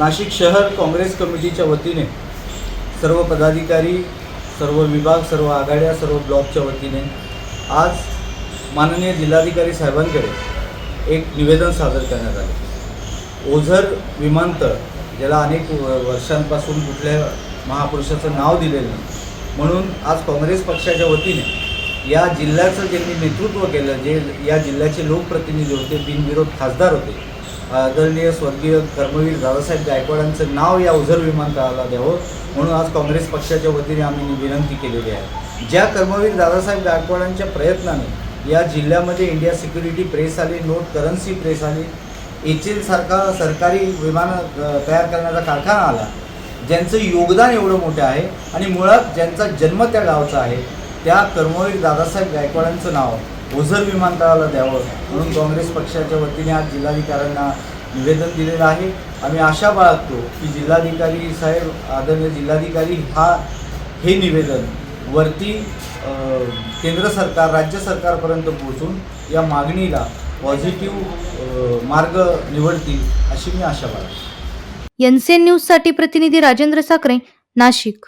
नाशिक शहर काँग्रेस कमिटीच्या वतीने सर्व पदाधिकारी सर्व विभाग सर्व आघाड्या सर्व ब्लॉकच्या वतीने आज माननीय जिल्हाधिकारी साहेबांकडे एक निवेदन सादर करण्यात आले. ओझर विमानतळ ज्याला अनेक व- वर्षांपासून कुठल्या महापुरुषाचं नाव दिलेलं नाही म्हणून आज काँग्रेस पक्षाच्या वतीने या जिल्ह्याचं ज्यांनी नेतृत्व केलं जे या जिल्ह्याचे लोकप्रतिनिधी होते बिनविरोध खासदार होते आदरणीय स्वर्गीय कर्मवीर दादासाहेब गायकवाडांचं नाव या उझर विमानतळाला द्यावं. म्हणून आज काँग्रेस पक्षाच्या वतीने आम्ही विनंती केलेली आहे. ज्या कर्मवीर दादासाहेब गायकवाडांच्या प्रयत्नाने या जिल्ह्यामध्ये इंडिया सिक्युरिटी प्रेस आली नोट करन्सी प्रेस आली एच सरकारी विमान तयार करण्याचा कारखाना आला. ज्यांचं योगदान एवढं मोठं आहे आणि मुळात ज्यांचा जन्म त्या गावचा आहे त्या कर्मवीर दादासाहेब गायकवाडांचं नाव ओझर विमानतळाला द्यावं. म्हणून काँग्रेस पक्षाच्या वतीने आज जिल्हाधिकाऱ्यांना निवेदन दिलेलं आहे. आम्ही आशा बाळगतो की जिल्हाधिकारी साहेब आदरणीय जिल्हाधिकारी हा हे निवेदन वरती केंद्र सरकार राज्य सरकारपर्यंत पोहोचून या मागणीला पॉझिटिव्ह मार्ग निवडतील अशी मी आशा बाळगतो. एनसीएन न्यूजसाठी प्रतिनिधी राजेंद्र साखरे नाशिक.